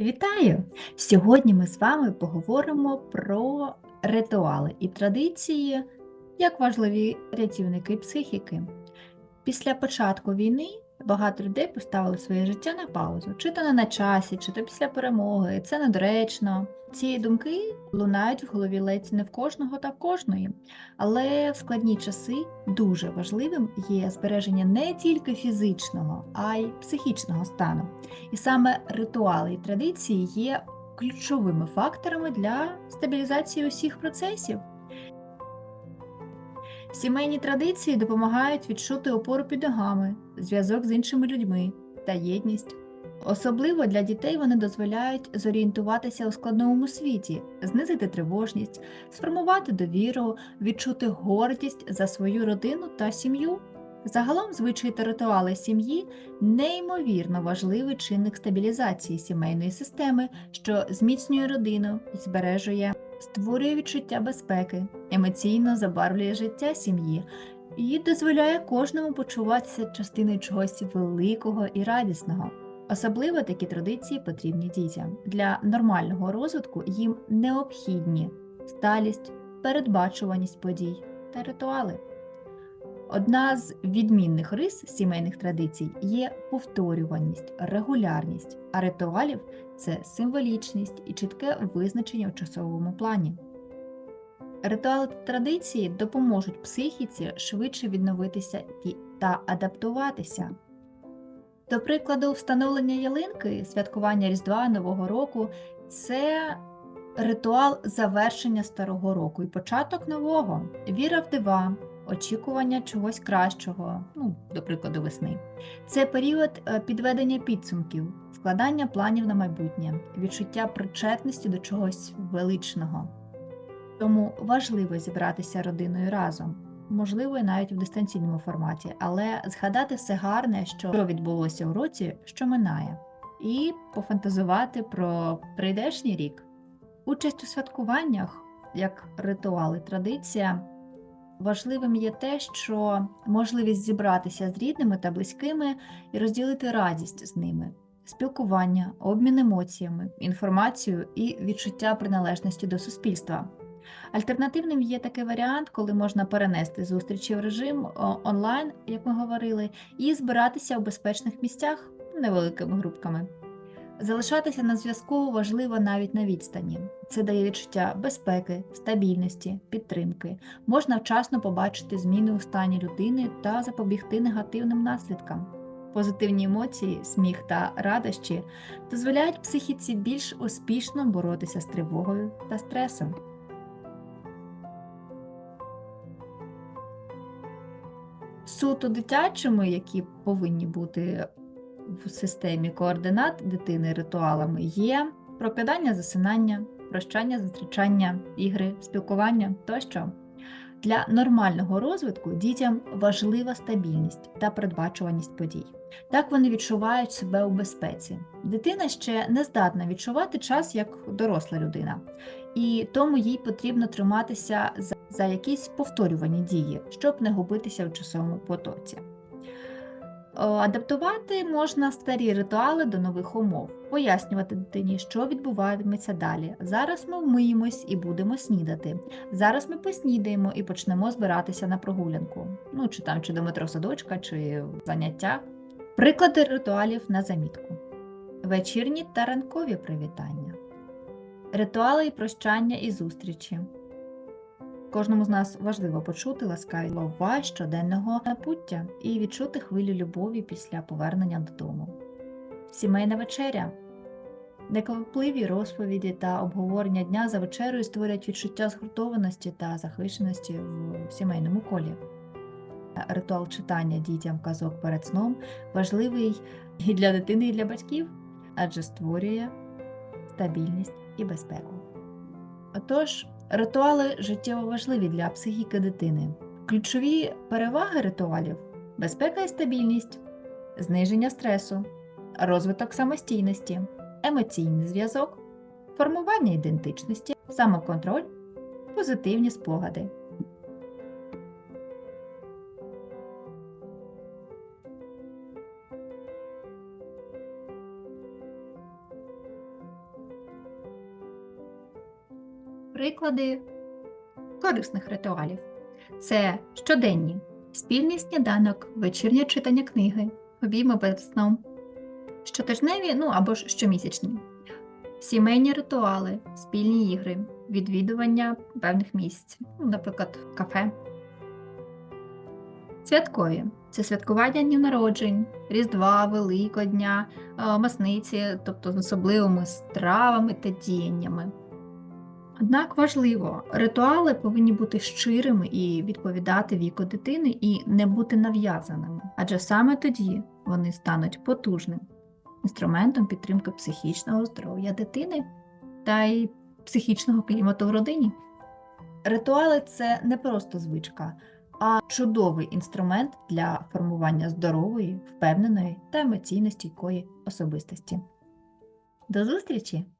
Вітаю! Сьогодні ми з вами поговоримо про ритуали і традиції як важливі рятівники психіки. Після початку війни багато людей поставили своє життя на паузу, чи то не на часі, чи то після перемоги. Це недоречно. Ці думки лунають в голові ледь не в кожного та кожної. Але в складні часи дуже важливим є збереження не тільки фізичного, а й психічного стану. І саме ритуали і традиції є ключовими факторами для стабілізації усіх процесів. Сімейні традиції допомагають відчути опору під ногами, зв'язок з іншими людьми та єдність. Особливо для дітей вони дозволяють зорієнтуватися у складному світі, знизити тривожність, сформувати довіру, відчути гордість за свою родину та сім'ю. Загалом звичаї та ритуали сім'ї неймовірно важливий чинник стабілізації сімейної системи, що зміцнює родину і збережує, створює відчуття безпеки, емоційно забарвлює життя сім'ї і дозволяє кожному почуватися частиною чогось великого і радісного. Особливо такі традиції потрібні дітям. Для нормального розвитку їм необхідні сталість, передбачуваність подій та ритуали. Одна з відмінних рис сімейних традицій є повторюваність, регулярність, а ритуалів це символічність і чітке визначення у часовому плані. Ритуали та традиції допоможуть психіці швидше відновитися та адаптуватися. До прикладу, встановлення ялинки, святкування Різдва Нового року це ритуал завершення старого року і початок нового, віра в дива, очікування чогось кращого, ну, до прикладу, весни. Це період е, підведення підсумків, складання планів на майбутнє, відчуття причетності до чогось величного. Тому важливо зібратися родиною разом, можливо, і навіть в дистанційному форматі, але згадати все гарне, що відбулося у році, що минає, і пофантазувати про прийдешній рік. Участь у святкуваннях як ритуал і традиція. Важливим є те, що можливість зібратися з рідними та близькими і розділити радість з ними, спілкування, обмін емоціями, інформацією і відчуття приналежності до суспільства. Альтернативним є такий варіант, коли можна перенести зустрічі в режим онлайн, як ми говорили, і збиратися у безпечних місцях невеликими групками. Залишатися на зв'язку важливо навіть на відстані. Це дає відчуття безпеки, стабільності, підтримки. Можна вчасно побачити зміни у стані людини та запобігти негативним наслідкам. Позитивні емоції, сміх та радощі дозволяють психіці більш успішно боротися з тривогою та стресом. Суто дитячими, які повинні бути в системі координат дитини ритуалами, є прокидання, засинання, прощання, зустрічання, ігри, спілкування тощо. Для нормального розвитку дітям важлива стабільність та передбачуваність подій. Так вони відчувають себе у безпеці. Дитина ще не здатна відчувати час як доросла людина, і тому їй потрібно триматися за, за якісь повторювані дії, щоб не губитися в часовому потоці. Адаптувати можна старі ритуали до нових умов, пояснювати дитині, що відбуватиметься далі. Зараз ми вмиємось і будемо снідати. Зараз ми поснідаємо і почнемо збиратися на прогулянку. Ну, чи там, чи до метро садочка, чи заняття. Приклади ритуалів на замітку: вечірні та ранкові привітання, ритуали і прощання і зустрічі. Кожному з нас важливо почути ласкаві слова щоденного напуття і відчути хвилю любові після повернення додому. Сімейна вечеря. Неквапливі розповіді та обговорення дня за вечерою створять відчуття згуртованості та захищеності в сімейному колі. Ритуал читання дітям казок перед сном важливий і для дитини, і для батьків, адже створює стабільність і безпеку. Отож, Ритуали життєво важливі для психіки дитини. Ключові переваги ритуалів безпека і стабільність, зниження стресу, розвиток самостійності, емоційний зв'язок, формування ідентичності, самоконтроль, позитивні спогади. Приклади корисних ритуалів це щоденні, спільний сніданок, вечірнє читання книги, обійми перед сном, щотижневі, ну або ж щомісячні, сімейні ритуали, спільні ігри, відвідування певних місць, ну, наприклад, кафе. Святкові це святкування днів народжень, Різдва, Великодня, масниці, тобто з особливими стравами та діяннями. Однак важливо, ритуали повинні бути щирими і відповідати віку дитини і не бути нав'язаними, адже саме тоді вони стануть потужним інструментом підтримки психічного здоров'я дитини та й психічного клімату в родині. Ритуали це не просто звичка, а чудовий інструмент для формування здорової, впевненої та емоційно стійкої особистості. До зустрічі!